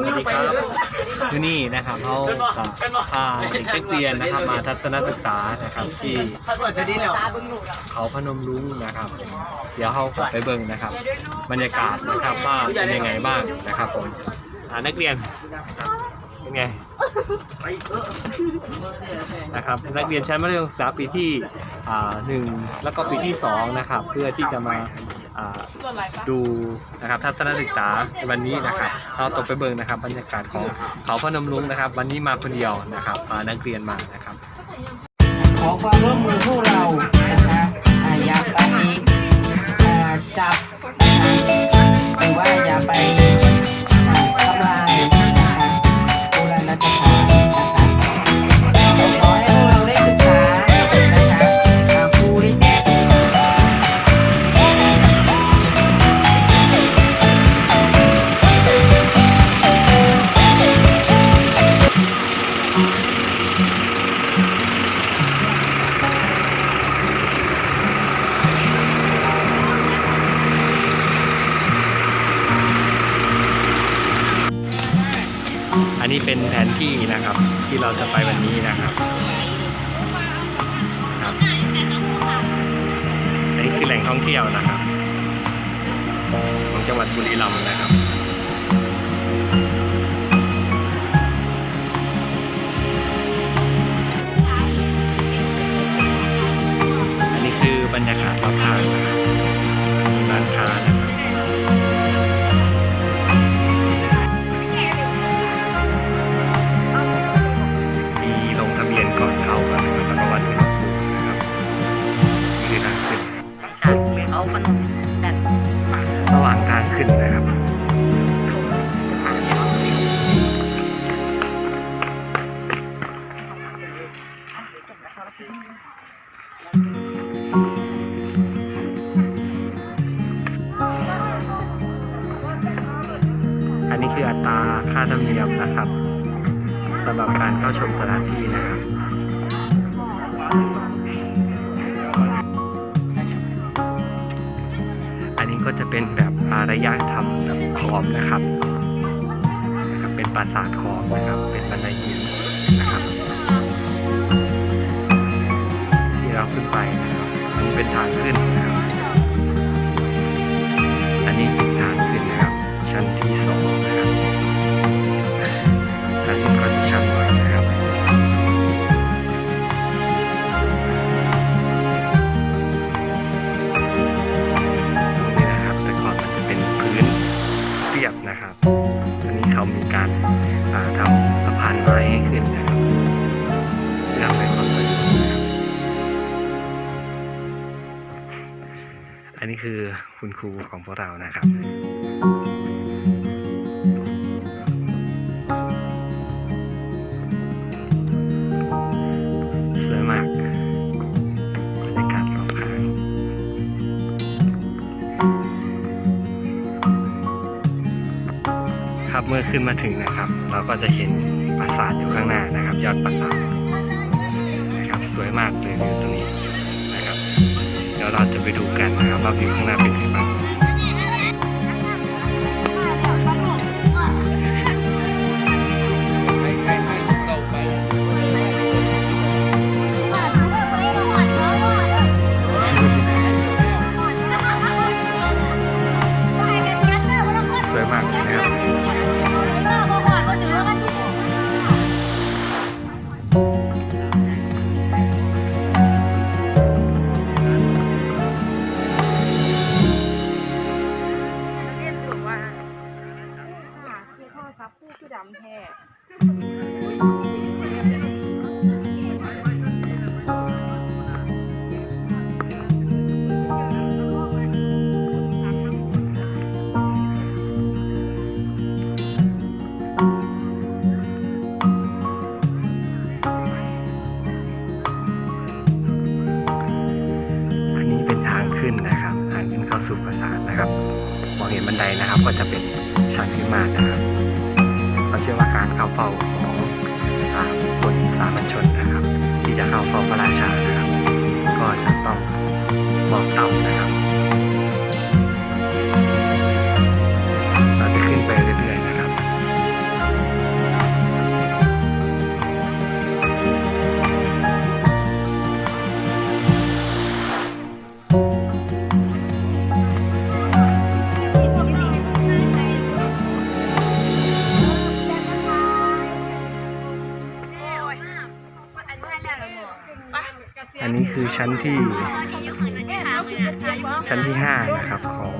สวัสดีครับที่นี่นะครับเขาก็พาเด็กนักเรียนนะครับมาทัศนศึกษานะครับที่ถ้าตรวจจะดีแล้วเขาพนมรุ้งนะครับ เดี๋ยวเขาไปเบิ่งนะครับ บรรยากาศนะครับว่าเป็นยังไงบ้างนะครับผมอ่านักเรียนนะครับเป็นไงนะครับนักเรียนชั้นมัธยมศึกษาปีที่อ่าหนึ่งแล้วก็ปีที่สองนะครับ เพื่อที่จะมาอ่า ดูนะครับทัศนศึกษาในวันนี้นะครับเราตกไปเบิ่งนะครับ บรรยากาศของเขาพนมรุ้งนะครับ วันนี้มาคนเดียวนะครับพานักเรียนมานะครับ ขอความร่วมมือพวกเรานะคะอ่าอย่าไปอ่าจับ นนี้เป็นแผนที่นะครับที่เราจะไปวันนี้นะครับครับอันนี้คือแหล่งท่องเที่ยวนะครับ ของจังหวัดบุรีรัมย์นะครับอันนี้คือบรรยากาศรอบข้างนะครับำหรับการเข้าชมสถานที่นะครับอันนี้ก็จะเป็นแบบอารยธรรมแบบขอมนะครับนะครับเป็นปราสาทขอมนะครับ เป็นบันไดหินนะครับที่เราขึ้นไปนะครับอันนี้เป็นทางขึ้นนะครับ อันนี้เป็นทางขึ้นนะครับ ชั้นที่สอง คือคุณครูของพวกเรานะครับสวยมากบรรยากาศรอบข้างครับเมื่อขึ้นมาถึงนะครับ เราก็จะเห็นปราสาทอยู่ข้างหน้านะครับ ยอดปราสาทนะครับ สวยมากเลยวิวตรงนี้ เดี๋ยวเราจะไปดูกันนะครับว่าวิวข้างหน้าเป็นยังไงบ้าง สู่ปราสาทนะครับมองเห็นบันไดนะครับ ก็จะเป็นชั้นขึ้นมานะครับเราเชื่อว่าการเข้าเฝ้าของคนสามัญชนนะครับ ที่จะเข้าเฝ้าพระราชานะครับ ก็จะต้องมองต่ำนะครับ ชั้นที่ ชั้นที่ห้านะครับของ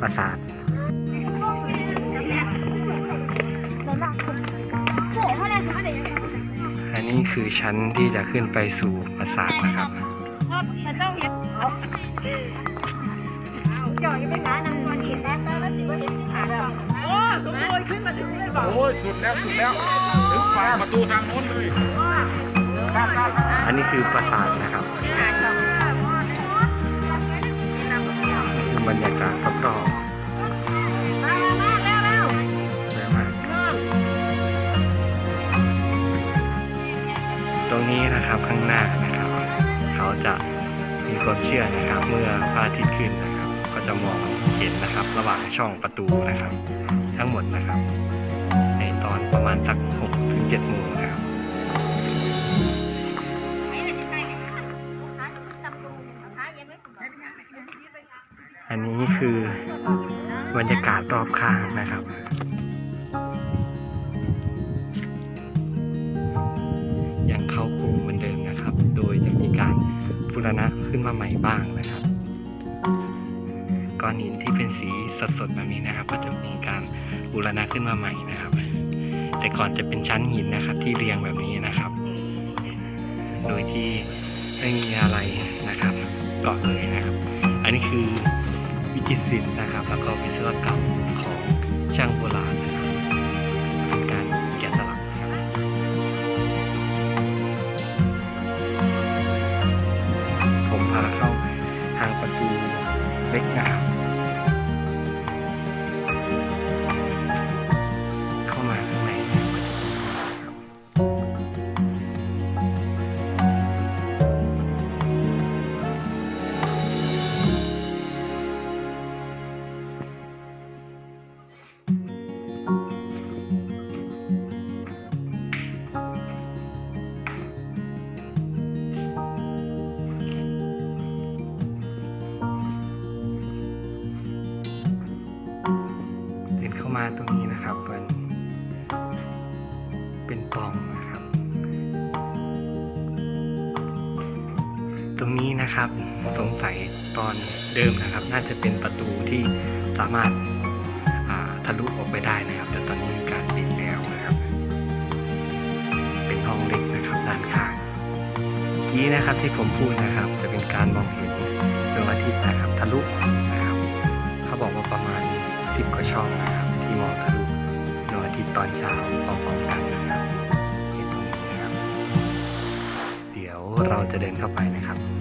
ปราสาทอันนี้คือชั้นที่จะขึ้นไปสู่ปราสาทนะครับโอ้ยสุดแล้วสุดแล้วถึงฟ้าประตูทางโน้นเลยครับครับ อันนี้คือปราสาทนะครับคือบรรยากาศรอบๆสวยมากตรงนี้นะครับข้างหน้านะครับ เขาจะมีความเชื่อนะครับ เมื่อพระอาทิตย์ขึ้นนะครับ ก็จะมองเห็นนะครับ ระหว่างช่องประตูนะครับ ทั้งหมดนะครับ ในตอนประมาณสักหกถึงเจ็ดโมงนะครับ รอบข้างนะครับยังเข้าโครงเหมือนเดิมนะครับ โดยจะมีการบูรณะขึ้นมาใหม่บ้างนะครับก้อนหินที่เป็นสีสดๆแบบนี้นะครับ ก็จะมีการบูรณะขึ้นมาใหม่นะครับ แต่ก่อนจะเป็นชั้นหินนะครับ ที่เรียงแบบนี้นะครับ โดยที่ไม่มีอะไรนะครับเกาะเลยนะครับ อันนี้คือ วิจิตศิลป์นะครับ แล้วก็วิศวกรรมของช่างโบราณนะครับ เดิมนะครับ น่าจะเป็นประตูที่สามารถาทะลุออกไปได้นะครับ แต่ตอนนี้มีการปิดแล้วนะครับ เป็นห้องเล็กนะครับด้านข้างกี้นะครับที่ผมพูดนะครับ จะเป็นการมองเห็นดวงอาทิตย์นะครับทะลุนะครับเขาบอกว่าประมาณสิบกว่าช่องนะครับ ที่มองทะลุดวงอาทิตย์ตอนเช้าพร้อมๆกันนะครับที่ตรงนี้นะครับ เดี๋ยวเราจะเดินเข้าไปนะครับ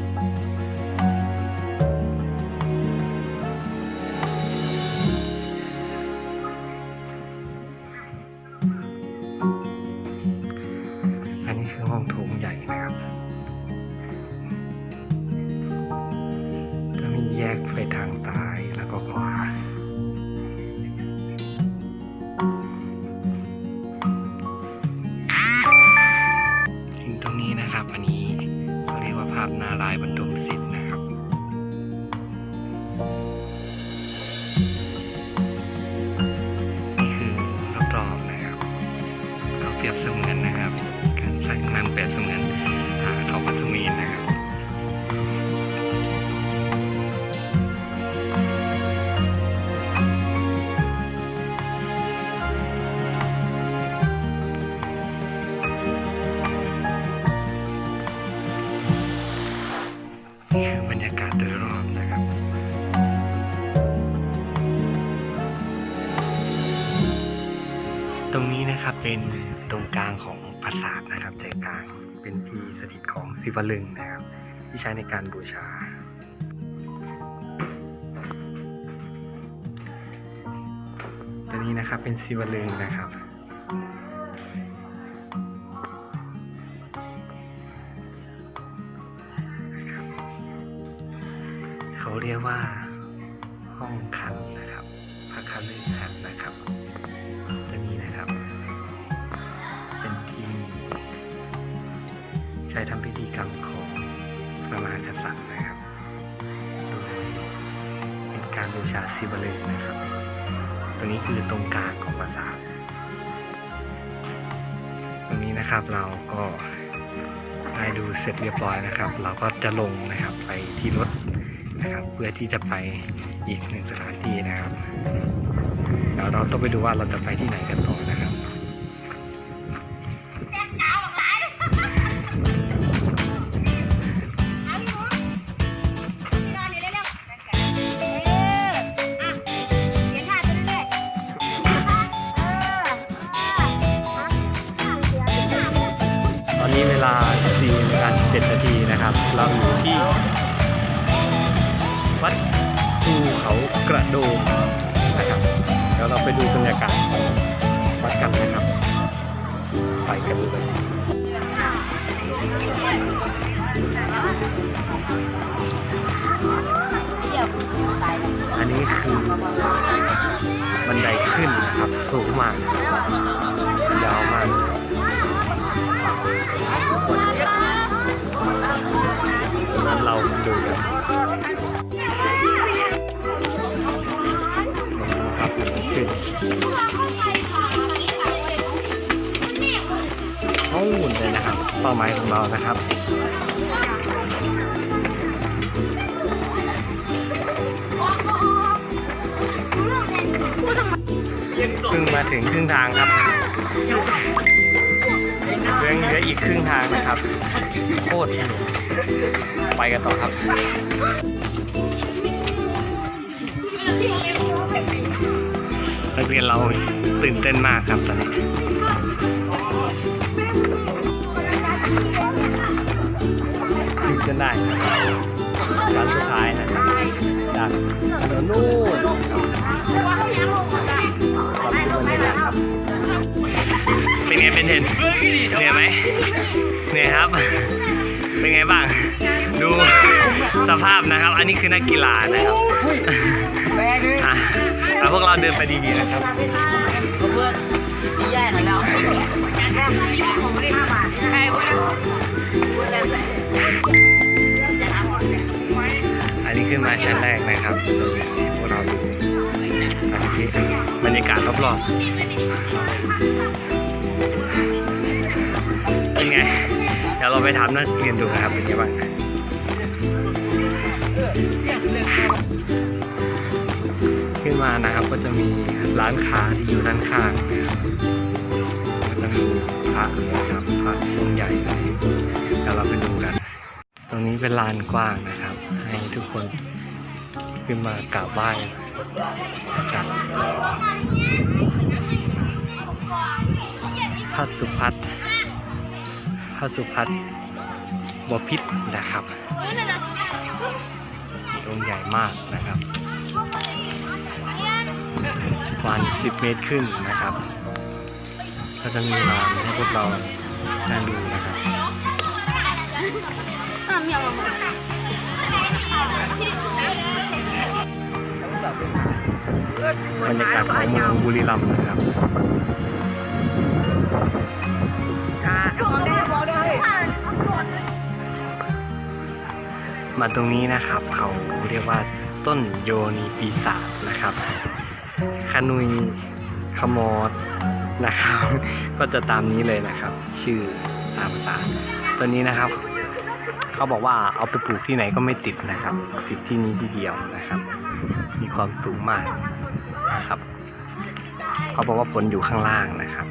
ราสาทนะครับใจกลางเป็นที่สถิตของศิวลึงนะครับ ที่ใช้ในการบูชา ตัวนี้นะครับเป็นศิวลึงนะครับนะครับเขาเรียกว่าห้องคันนะครับพระคันฤหัสนะครับ ใช้ทำพิธีกรรมของพระมหากษัตริย์นะครับ โดยเป็นการบูชาศิวลึงนะครับ ตัวนี้คือตรงกลางของปราสาทตรงนี้นะครับเราก็นให้ดูเสร็จเรียบร้อยนะครับ เราก็จะลงนะครับไปที่รถนะครับ เพื่อที่จะไปอีกหนึ่งสถานที่นะครับเดี๋ยวเราต้องไปดูว่าเราจะไปที่ไหนกันต่อนะครับ วัดภูเขากระโดงนะครับเดี๋ยวเราไปดูบรรยากาศของวัดกันนะครับ ไปกันเลยอันนี้คือบันไดขึ้นนะครับสูงมาก นั้นเราดูกันครับขึ้นเข้าหุ่นเลยนะครับเป้าหมายของเรานะครับเพิ่งมาถึงครึ่งทางครับเหลือเหลืออีกครึ่งทางนะครับ โคตรสนุก ไปกันต่อครับนักเรียนเราตื่นเต้นมากครับตอนนี้ถึงจะได้ชั้นสุดท้ายนะจากถนนนู่นขอบคุณบรรยากาศครับเป็นไงเป็นเทนเหนื่อยไหมเหนื่อยครับ เป็นไงบ้าง ดูสภาพนะครับ อันนี้คือนักกีฬานะครับอะอะพวกเราเดินไปดีๆนะครับ เพื่อนที่แย่หน่อยแล้วอันนี้ขึ้นมาชั้นแรกนะครับพวกเราดูอันนี้บรรยากาศรอบๆเป็นไง เดี๋ยวเราไปถามนักเรียนดูนะครับเป็นไงบ้าง ขึ้นมานะครับก็จะมีร้านค้าที่อยู่ด้านข้างนะครับจะมีพระนะครับพระองค์ใหญ่เลยเดี๋ยวเราไปดูกัน ตรงนี้เป็นลานกว้างนะครับ ให้ทุกคนขึ้นมากราบไหว้นะครับพระสุพัฒน์พระสุพัฒน์บพิษนะครับ องค์ใหญ่มากนะครับประมาณ10 เมตรขึ้นนะครับ ก็จะมีลานให้พวกเราได้ดูนะครับบรรยากาศของเมืองบุรีรัมย์นะครับ มาตรงนี้นะครับเขาเรียกว่าต้นโยนีปีศาจนะครับคานุยขมอดนะครับ ก็จะตามนี้เลยนะครับ ชื่อตามภาษาตัวนี้นะครับ เขาบอกว่าเอาไปปลูกที่ไหนก็ไม่ติดนะครับ ติดที่นี้ที่เดียวนะครับ มีความสูงมากนะครับ เขาบอกว่าผลอยู่ข้างล่างนะครับ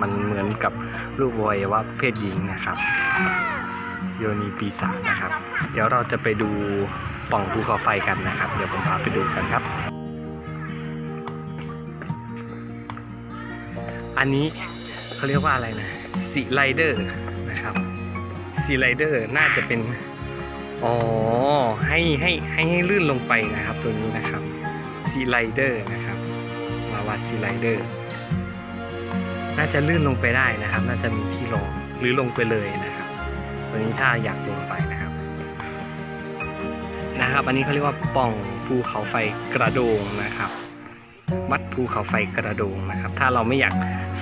มันเหมือนกับรูปอวัยวะเพศหญิงนะครับ โยนีปีศาจนะครับ เดี๋ยวเราจะไปดูป่องภูเขาไฟกันนะครับ เดี๋ยวผมพาไปดูกันครับ อันนี้เขาเรียกว่าอะไรนะสีไลเดอร์นะครับสีไลเดอร์น่าจะเป็น อ๋อ ให้ให้ให้ให้ลื่นลงไปนะครับ ตัวนี้นะครับซีไลเดอร์นะครับมาวาซีไลเดอร์น่าจะลื่นลงไปได้นะครับ น่าจะมีที่รองหรือลงไปเลยนะครับ ตัวนี้ถ้าอยากลงไปนะครับนะครับ อันนี้เขาเรียกว่าป่องภูเขาไฟกระโดงนะครับวัดภูเขาไฟกระโดงนะครับ ถ้าเราไม่อยาก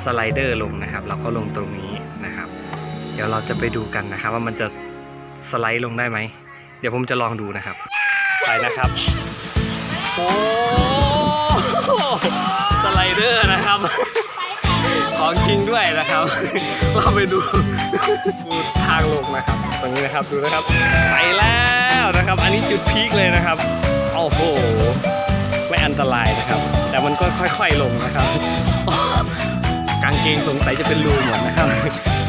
สไลเดอร์ลงนะครับ เราก็ลงตรงนี้นะครับ เดี๋ยวเราจะไปดูกันนะครับ ว่ามันจะสไลด์ลงได้ไหม เดี๋ยวผมจะลองดูนะครับ ไปนะครับ โอ้สไลเดอร์นะครับ ของจริงด้วยนะครับ เราไปดูดูทางลงนะครับ ตรงนี้นะครับดูนะครับไปแล้วนะครับ อันนี้จุดพีคเลยนะครับโอ้โหไม่อันตรายนะครับ แต่มันก็ค่อย ๆลงนะครับกางเกงสงสัยจะเป็นรูหมดนะครับ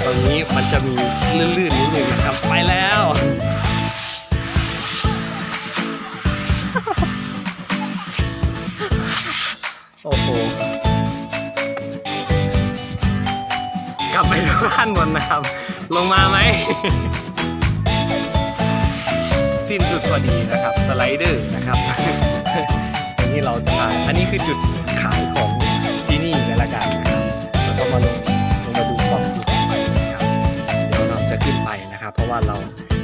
ตรงนี้มันจะมีลื่นๆนิดนึงนะครับ ไปแล้ว ลับไปดูด้านบนนะครับ ลงมาไหม สิ้นสุดพอดีนะครับ สไลเดอร์นะครับอันนี้เราจะถ่าอันนี้คือจุดขายของที่นี่ในละกันนะครับแล้วก็มาลงลงมาดูความสุขของไปนะครับ เดี๋ยวเราจะขึ้นไปนะครับ เพราะว่าเรา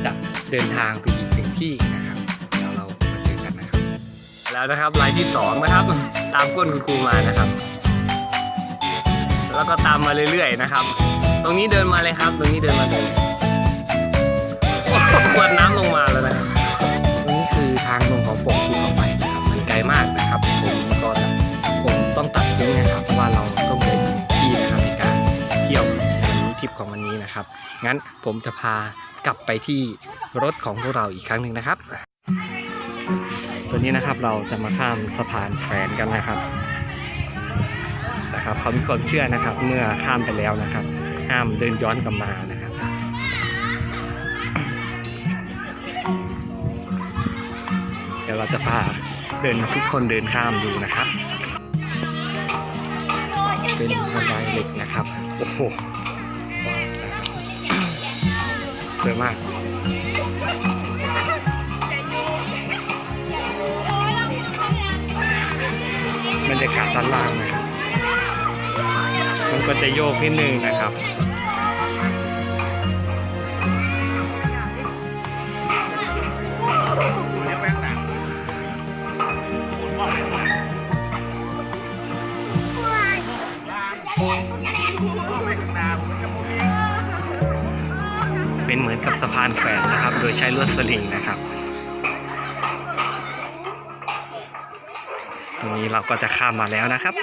จะเดินทางไปอีกหนึ่งที่นะครับเดี๋ยวเรามาเจอกันนะครับ แล้วนะครับลายที่สองนะครับ ตามก้นคุณครูมานะครับแล้วก็ตามมาเรื่อยๆนะครับ ตรงนี้เดินมาเลยครับ ตรงนี้เดินมาเลยขวดน้ำลงมาแล้วนะครับตรงนี้คือทางลงของปกภูเขาไฟนะครับ มันไกลมากนะครับ ผมก็ผมต้องตัดทิ้งนะครับเพราะว่าเราต้องเดินที่นะครับในการเที่ยวในวันนี้ทริปของวันนี้นะครับ งั้นผมจะพากลับไปที่รถของพวกเราอีกครั้งหนึ่งนะครับ ตัวนี้นะครับเราจะมาข้ามสะพานแขวนกันนะครับนะครับเขามีความเชื่อนะครับ เมื่อข้ามไปแล้วนะครับ ห้ามเดินย้อนกลับมานะครับเดี๋ยวเราจะพาเดินทุกคนเดินข้ามดูนะครับเป็นบันไดเหล็กนะครับ โอ้โหสวยมากบรรยากาศด้านล่างนะครับ ก็จะโยกนิดนึงนะครับ เป็นเหมือนกับสะพานแขวนนะครับ โดยใช้ลวดสลิงนะครับ ตรงนี้เราก็จะข้ามมาแล้วนะครับ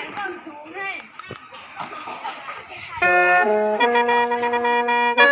Thank you.